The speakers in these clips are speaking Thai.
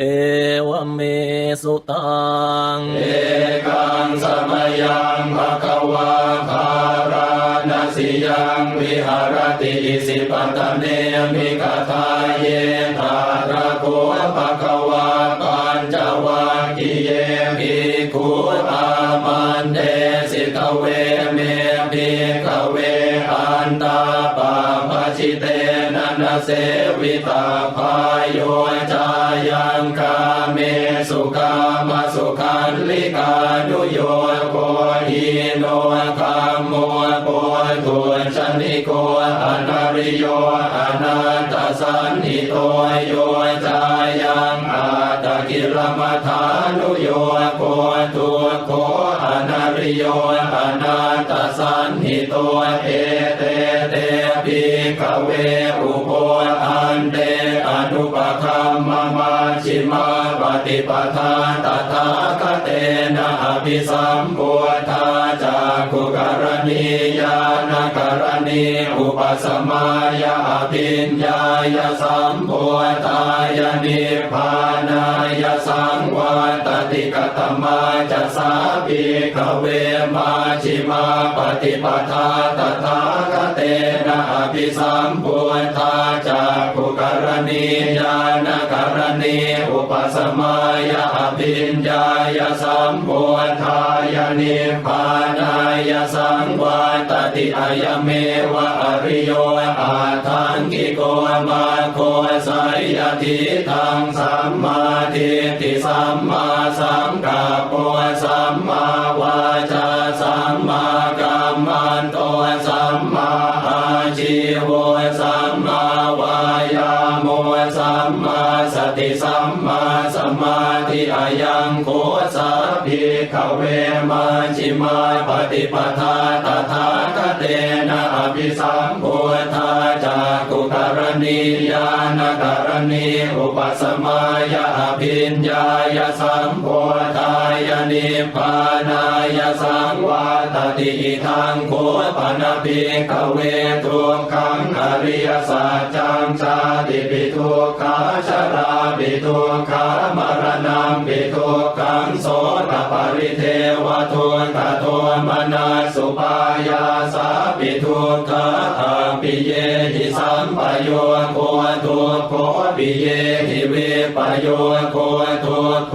เอวเมสุตัง เอกังสมยังภะคะวาคารานาสิยังวิหารติอิสิปตเนมิกทาเยทาระโกภะคะวาปัญจวัคคีเยภิกขุอามันเดสิกเวเมภิกเวอันตาปาปชิเตนะนเสวิตาพายโยจา งกาเมสุกามาสุขันลิกานุโยโกหิโนคามโมโกตุชนิโกอนาริโยอนาตสันนิโตโยจายังอาตกิรมัฐานุโยโกตุโกอนาริโยอนาตสันนิโตเอเตเตปิกเวอุโปอันเตอนุปคัม มาปฏิปทาตถาคเตนะอภิสัมพุทธาจากขุกรณียานกรณีอุปสมายาอภิญญายสัมพุทธายนิพพานายสังวัตติกตมาจะสาปิกเวมาชิมาปฏิปทาตถาคเต นะอภิสัมพุทธาจากขุกรณียานกรณีอุปสมายาอภิญญายสัมพุทธายนิพพานายสังวัตติอายเมวะอริโยอาทังกิโกมาโคสายทิทังสัมมาทิฏฐิสัมมาสังกัปปะสัมมาวา มาปฏิปทาตถาคเตนะอภิสัมโพธาจากุกรณียานกรณีอุปสมายาอภิญญายสัมโพธายนิพานายสังวาตติอิทังโคปนภิกเวทุกขังอริยสัจจังชาติปิทุกขาชราปิทุกขามรณะปิทุกขังโสตปริเทวทุกข มนาสุปายาสาปิทุกขาอาปิเยหิสัมปโยโคทุโคปิเยหิเวปโยโคทุโค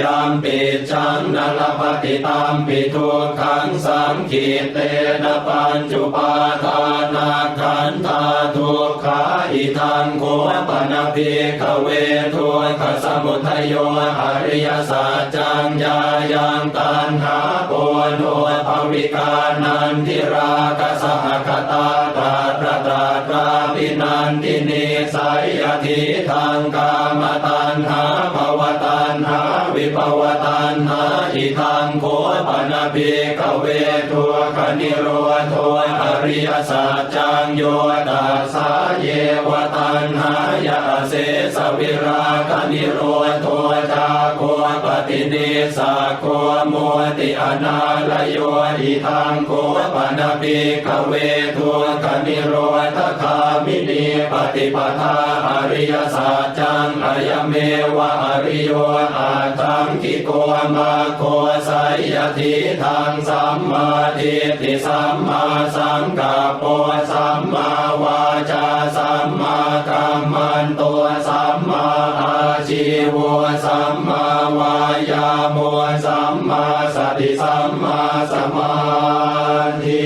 ยามปิจังนลปฏิตามปิทุกขังสังขีเตนะปัญจุปาทานาขันธาทุกขาอิทังโคปนภิกขเวทุกขสมุทัยโยอริยสัจจังยายังตันหาโปโน วิกานันทิรากสหคตาตาตราตราตราปินันทินิสัยยทิทางกามตันหาภวตันหาวิภวตันหาอิทังโค ปนาภิกเวทุกนิโรธอริยสัจจังโยตัสสาเยวตันหายาเสสวิราคนิโรธจาโคปฏินิสาโคโมติอนาลโยอิทังโคปนาภิกเวทุกนิโรธคามินีปฏิปทาอริยสัจจังอายเมวะอริโยอาทังกิโกมาโคสายทิทางสัมมาทิฏฐิสัมมาสังกัปปะสัมมาวาจาสัมมากัมมันโตสัมมาอาชีวสัมมาวายาโมสัมมาสติสัมมาสมาธิ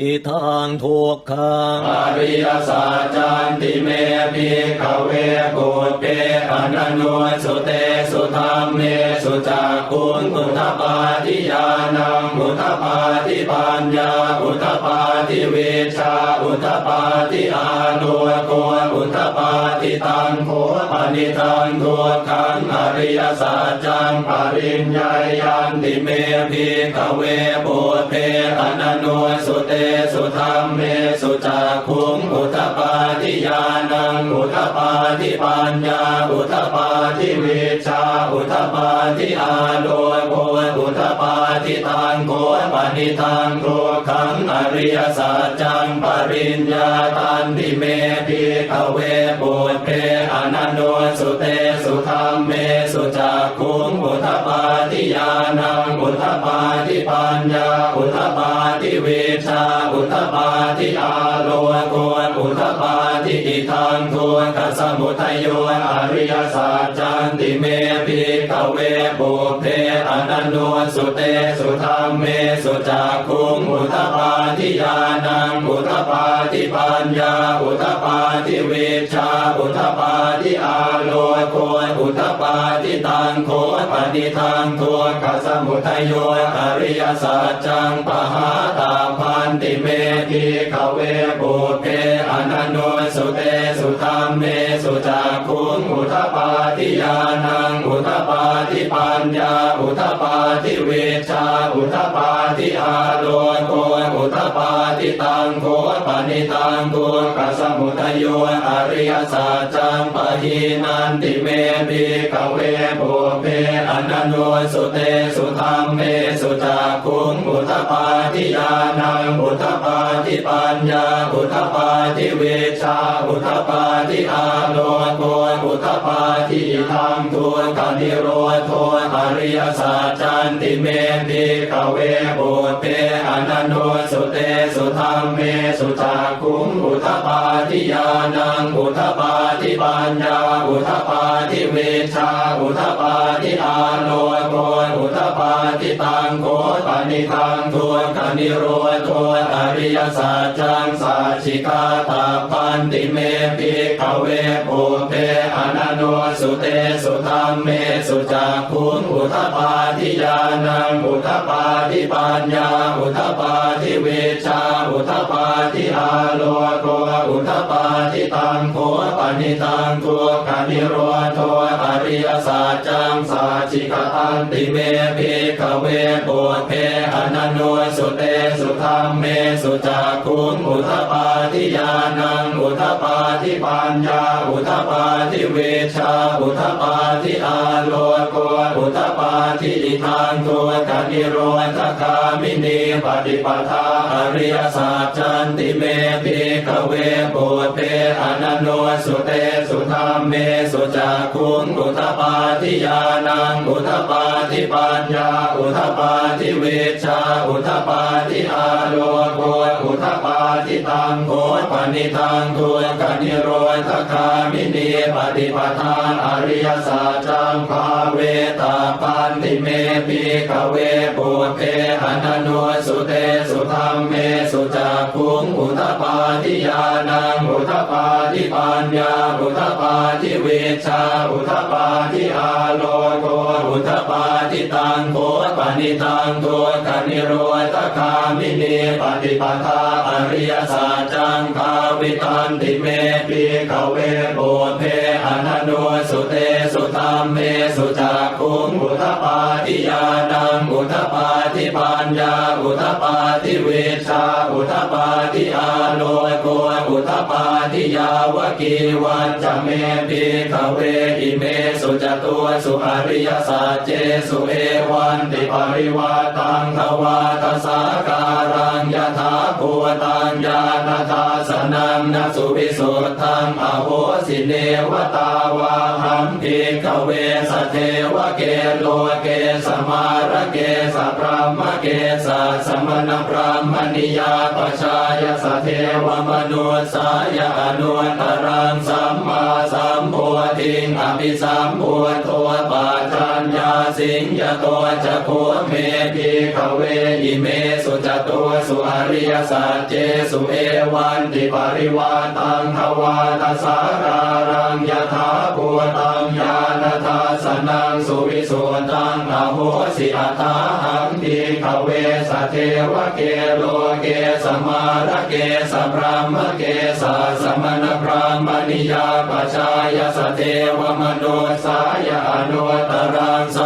อิ ทางทุกขังอริยสัจจันติเมภิกขเวปุตเปอนันโนสุเตสุธรรมเมสุจักขุงอุทธปาทิยานังอุทธปาทิปัญญาอุทธปาทิเวชาอุทธปาทิอานุโกอุทธปาทิตังโคปนิทังทุกขังอริยสัจจังปริญญายันติเมภิกขเวปุตเปอนันโนสุเตสสุธรรมเมสุจักขุงอุทปาทิญาณังอุทปาทิปัญญาอุทปาทิวิชาอุทปาทิอาโลโกอุทปาทิตังโกปณิตังโกขังอริยสัจจังปริญญาตันติเมพิขเวปุตเพอนันโนสุเตสุธรรมเมสุจักขุงอุทปาทิญาณังอุทปาทิปัญญาอุทปาทิวิชา อุทปาทิอาโลโกอุทปาทิอิทังทุกขสมุทัยโยอริยสัจจันติเมพิขเวปุเพอนันโนสุเตสุธรรมเมสุจักขุงอุทปาทิญาณังอุทปาทิปัญญาอุทปาทิวิชาอุทปาทิอาโลโกอุทปาทิตังโคปฏิทังทุกขสมุทัยโยอริยสัจจังปหาตาพันติเมพิขเวปุเพอนันโนสุเตสุธรรมเมสุจักขุ อุทปาทิญาณังอุทปาทิปัญญาอุทปาทิเวชาอุทปาทิอาโลโกอุทปาทิตังโคปนิตังทุกขสมุทัยโยอริยสัจจังปะหินันติเมพิขเวปุเพอนันโนสุเตสุธรรมเมสุจักขุงอุทปาทิญาณังอุทปาทิปัญญาอุทปาทิเวชาอุทปาทิอาโลโกอุทปาทิธรรมทุกขนิโรธอริยสัจจันติเมพิขเวปุเพอนันโนสุเตสุธรรมเมสุจักขุงอุทปาทิญาณังอุทปาทิปัญญาอุทปาทิเวชาอุทปาทิอาโลโกอุทปาทิตังโกปนิทังทุกขนิโรธอริยสัจจังสัจ ชิกาตาปันติเมพิขเวปุเตอนันโนสุเตสุธรรมเมสุจักขุนอุทปาทิญาณังอุทปาทิปัญญาอุทปาทิเวชา อุทปาทิอาโลโกอุทปาทิตังโคปนิตังทุกขนิโรธอริยสัจจังสัจฉิกตันติเมพิขเวปุเพอนันโนสุเตสุธรรมเมสุจักขุงอุทปาทิญาณังอุทปาทิปัญญาอุทปาทิเวชาอุทปาทิอาโลโกอุทปาทิอิทังทุกขนิโรธคามินีปฏิปทาอริยสัจจันติเมพิขเวปุเพอนันโนสุเตสุธรรมเมสุจักขุงอุทปาทิญาณังอุทปาทิปัญญาอุทปาทิเวชาอุทปาทิอาโลโกอุทปาทิตังโกปนิทังทุกนิโรธคามินีปฏิปทาอริยสัจังภาเวตาปันติเมปิขเวปุเพอนันโนสุเตสุธรรมเมสุจกขุงอุทปาทิญาณังอุทปาทิปัญญาอุทปาทิเวชาอุทปาทิอาโลโกอุทปาทิตังโคปนิตังทุกขนิโรธคามินีปฏิปทาอริยสัจจังภาวิตันติเมปิขเวปุเพอนันโนสุเตสุธรรมเมสุจักขุงอุทปาทิญาณัง อุทปาทิปัญญาอุทปาทิเวชาอุทปาทิอาโลโกอุทปาทิยาวกีวันจเมปิขเวอิเมสุจตัวสุอริยสัจเจสุเอวันติปริวาตังทวาทสาการังยถาภูตังญาณทาสนังนสุวิสุทธังอโหสิเนวตาวาหัมภิกขเวสเทวเกโลเกสมารเกสพรหมเกสสมณพรหมนิยาปชายสเทวมนุสายอนุตรังสัมมาสัมพุทธิงอภิสัมพุทโธปัจจัญญาสิงยโตจะโคเมภิกขเวอิเมสุจตัวสุอริยสัจเจสุเอวันติปริวาตังทวาตสาการังยถาภูตังญาณทาสนัง สุวิสุตังอโหสิอัตาหังทีขเวสเทวเกโลเกสมาระเกสพรามเกสสมณพรหมนิยาปชายสเทวมโนสายอนุตตรังสั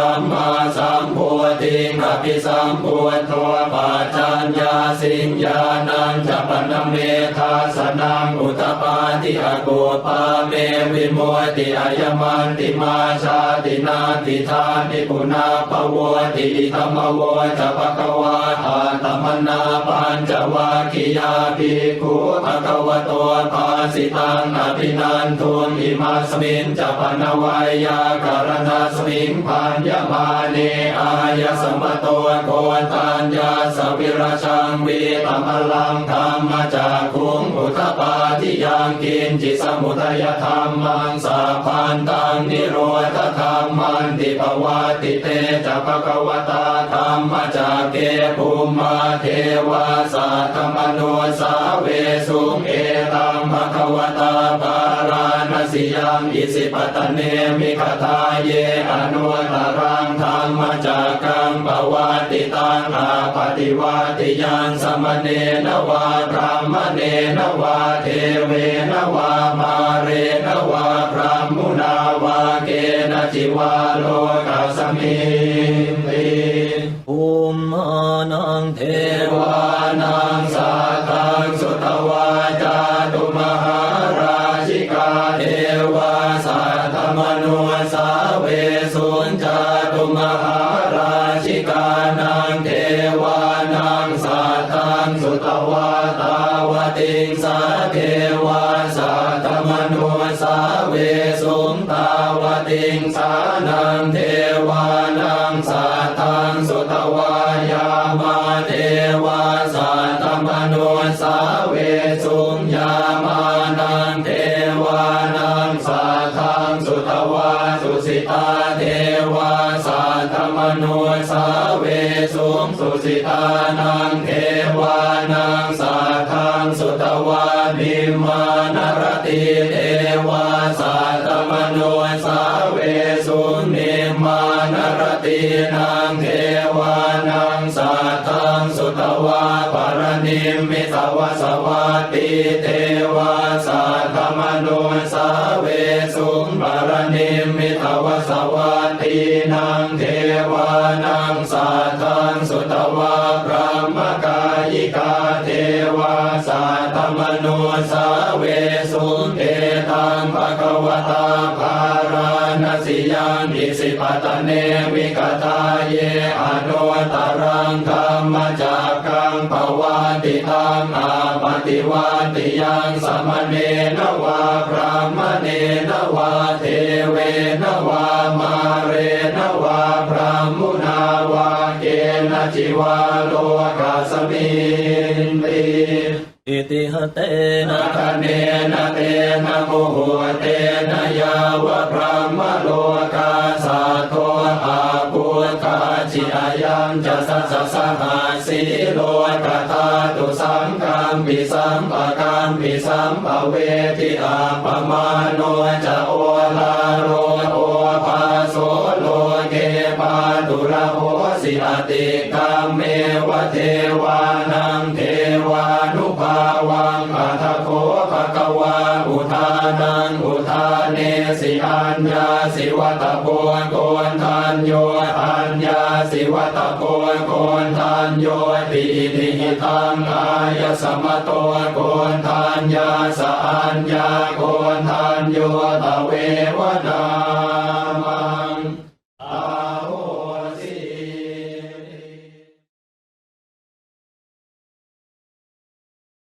ติงอภิสัมพุทโธปัจจัญญาสิญญาณัญจะปนเมธาสนังอุตปาทิอโกปาเมวิโมติอายมันติมาชาตินาติธานิปุนาปวติธรรมวจะปะกวาทาตมนาปัญจวาคิยาภิกขุภะคะวะโตภาสิตังอภินันทุนอิมาสมินจะปนวายาการณาสมิงพันยมาเนอายสมโตโกตัญญาสวิรชังวีตมลังธรรมจากคุงอุทปาทิยังกินจิสมุทัยธรรมังสาพันตังนิโรธธรรมันติภวาติเตจะภะคะวตาธรรมจากเกภูมิมาเทวาสัตมโนสาเวสุเอตัมภควตาปา สิยังอิสิปตเนมิคทาเยอนุตรังธรรมจากังปวาติตังอาปฏิวาติยังสมเนนวาพรามเนนวาเทเวนวามาเรนวาพรหมุนาวาเกนจิวาโลกัสมิ สุตวาตาวติงสาเทวาสัทธมนุสาเวสุงตาวติงสานังเทวานังสาทังสุตวายามาเทวาสัตมโนสาเวสุญญามานังเทวานังสาทังสุตวาสุสิตาเทวาสัตมโนสาเวสุงสุสิตานังเท มานรติเทวาสัตตมโนสาเวสุนิมานรตินังเทวานังสาทังสุตวาปรณิมมิตวสวัติเทวาสัตตมโนสาเวสุปรณิมมิตวสวัตินังเทวานังสาทังสุตวา งภะคะวตาภาราณสิยังอิสิปตเนวิกตาเยอนุตรังธรรมจากกังปวาติตังอาปฏิวาติยังสมเนนวาพระมเนนวาเทเวนวามาเรนวาพระมุนาวาเกนจิวาโลกาสมินติ อิติหเตนานะคเนนะเตนะโมหเตนะยาวะพระมโลกาสาโทอาปุคาจิอายัมจะสัสสะหาสีโลกะตาตุสังกัมปิสัมปะกัมปิสัมปะเวทิอาปมาโนจะโอลาโรโอภาโสโลเกปาตุระโหสิอติกามเมวะเทวานังเท นังอุทานเนสิอัญญาสิวัตโพโกนทันโยอัญญาสิวัตโพโกนทันโยติอิทิตังอายสมโตโกนทันยาสอัญญาโกนทันโยตะเววนา